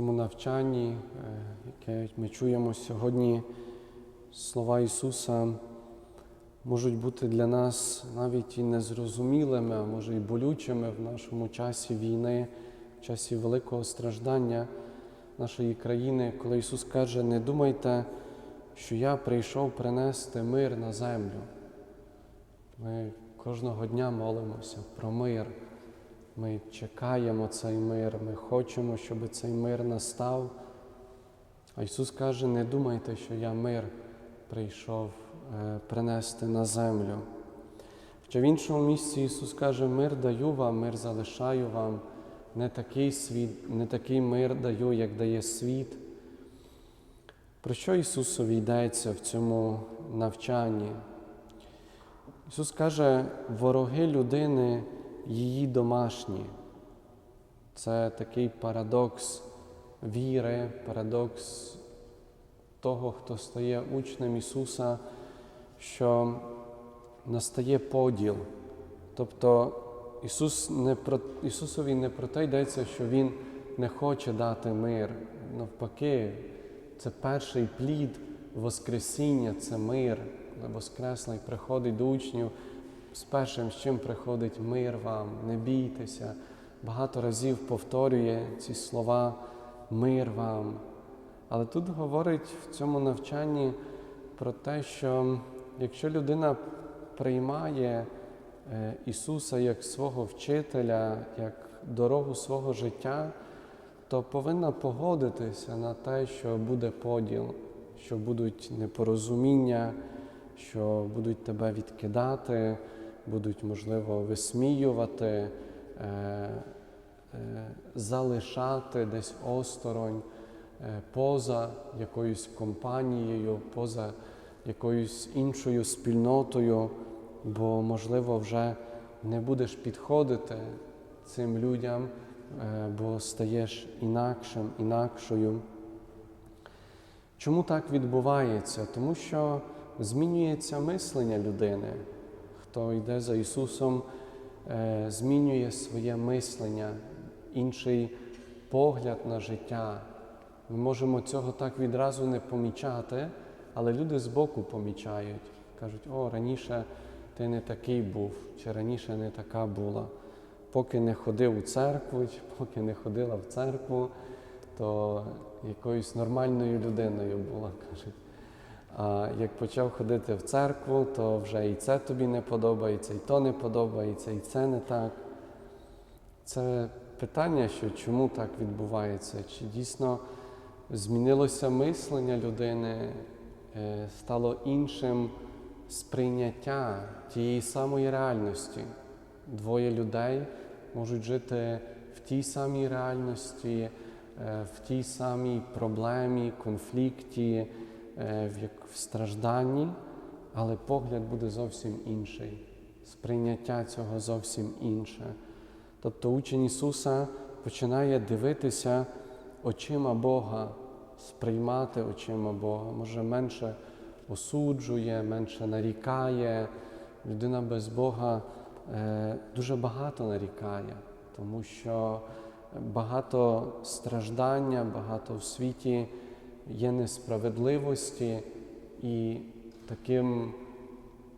цьому навчанні, е, яке ми чуємо сьогодні, слова Ісуса можуть бути для нас навіть і незрозумілими, а може і болючими в нашому часі війни, в часі великого страждання нашої країни, коли Ісус каже, не думайте, що я прийшов принести мир на землю. Ми кожного дня молимося про мир. Ми чекаємо цей мир, ми хочемо, щоб цей мир настав. А Ісус каже, не думайте, що я мир прийшов е, принести на землю. Хоча в іншому місці Ісус каже, мир даю вам, мир залишаю вам, не такий світ, не такий мир даю, як дає світ. Про що Ісусові йдеться в цьому навчанні? Ісус каже, вороги людини її домашні. Це такий парадокс віри, парадокс того, хто стає учнем Ісуса, що настає поділ. Тобто Ісус не про, Ісусові не про те йдеться, що Він не хоче дати мир. Навпаки, це перший плід Воскресіння, це мир. Коли Воскреслий приходить до учнів з першим, з чим приходить мир вам, не бійтеся. Багато разів повторює ці слова мир вам. Але тут говорить в цьому навчанні про те, що якщо людина приймає е, Ісуса як свого вчителя, як дорогу свого життя, то повинна погодитися на те, що буде поділ, що будуть непорозуміння, що будуть тебе відкидати, будуть, можливо, висміювати, е, е, залишати десь осторонь, е, поза якоюсь компанією, поза якоюсь іншою спільнотою, бо, можливо, вже не будеш підходити цим людям, бо стаєш інакшим, інакшою. Чому так відбувається? Тому що змінюється мислення людини. Хто йде за Ісусом, е, змінює своє мислення, інший погляд на життя. Ми можемо цього так відразу не помічати, але люди збоку помічають. Кажуть, о, раніше ти не такий був, чи раніше не така була. Поки не ходив у церкву, чи поки не ходила в церкву, то якоюсь нормальною людиною була, кажуть. А як почав ходити в церкву, то вже і це тобі не подобається, і то не подобається, і це не так. Це питання, що чому так відбувається? Чи дійсно змінилося мислення людини, е, стало іншим сприйняття тієї самої реальності? Двоє людей можуть жити в тій самій реальності, е, в тій самій проблемі, конфлікті, як в стражданні, але погляд буде зовсім інший, сприйняття цього зовсім інше. Тобто учень Ісуса починає дивитися очима Бога, сприймати очима Бога, може менше осуджує, менше нарікає. Людина без Бога е, дуже багато нарікає, тому що багато страждання, багато в світі є несправедливості і таким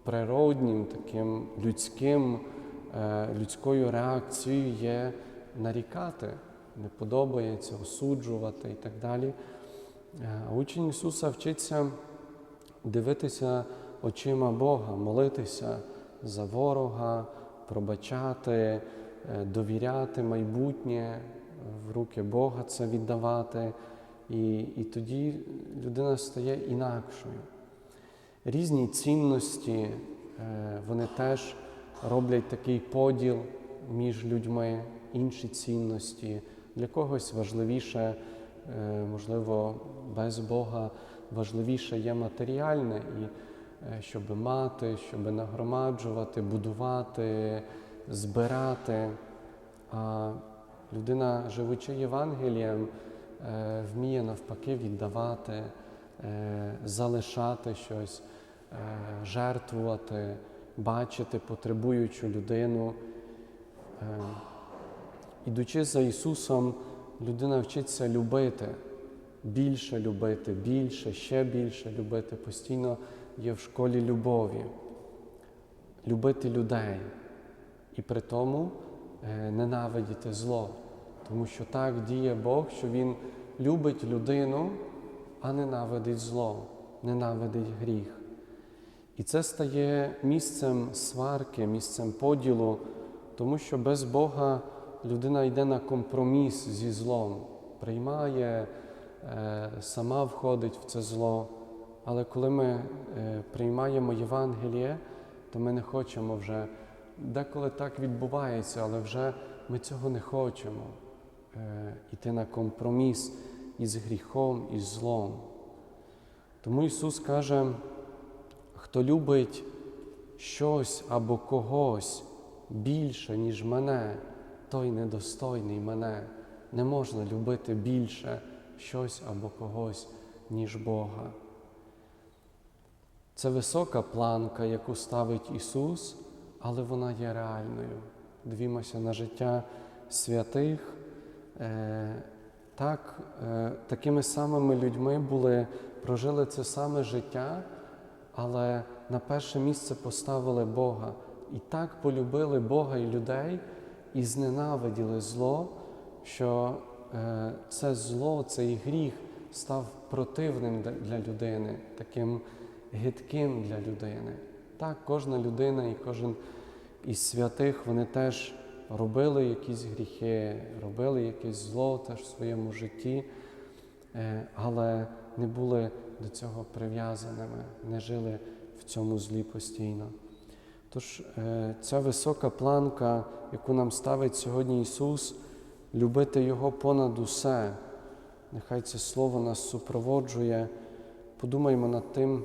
природнім, таким людським, е, людською реакцією є нарікати, не подобається, осуджувати і так далі. Е, учень Ісуса вчиться дивитися очима Бога, молитися за ворога, пробачати, е, довіряти майбутнє, в руки Бога це віддавати. І, і тоді людина стає інакшою. Різні цінності, е, вони теж роблять такий поділ між людьми, інші цінності. Для когось важливіше, е, можливо, без Бога важливіше є матеріальне, і е, щоб мати, щоб нагромаджувати, будувати, збирати. А людина, живучи Євангелієм, вміє навпаки віддавати, е, залишати щось, е, жертвувати, бачити потребуючу людину. Е, Ідучи за Ісусом, людина вчиться любити, більше любити, більше, ще більше любити, постійно є в школі любові, любити людей і при тому е, ненавидіти зло. Тому що так діє Бог, що Він любить людину, а ненавидить зло, ненавидить гріх. І це стає місцем сварки, місцем поділу, тому що без Бога людина йде на компроміс зі злом, приймає, е, сама входить в це зло. Але коли ми е, приймаємо Євангеліє, то ми не хочемо вже, деколи так відбувається, але вже ми цього не хочемо йти на компроміс із гріхом, із злом. Тому Ісус каже, хто любить щось або когось більше, ніж мене, той недостойний мене. Не можна любити більше щось або когось, ніж Бога. Це висока планка, яку ставить Ісус, але вона є реальною. Дивімося на життя святих. Е, так, е, такими самими людьми були, прожили це саме життя, але на перше місце поставили Бога. І так полюбили Бога і людей, і зненавиділи зло, що е, це зло, цей гріх став противним для- для людини, таким гидким для людини. Так, кожна людина і кожен із святих вони теж робили якісь гріхи, робили якесь зло теж в своєму житті, е, але не були до цього прив'язаними, не жили в цьому злі постійно. Тож е, ця висока планка, яку нам ставить сьогодні Ісус, любити Його понад усе, нехай це Слово нас супроводжує. Подумаймо над тим,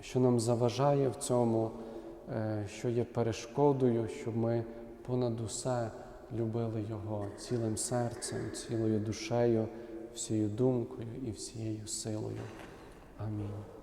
що нам заважає в цьому, е, що є перешкодою, щоб ми понад усе любили Його цілим серцем, цілою душею, всією думкою і всією силою. Амінь.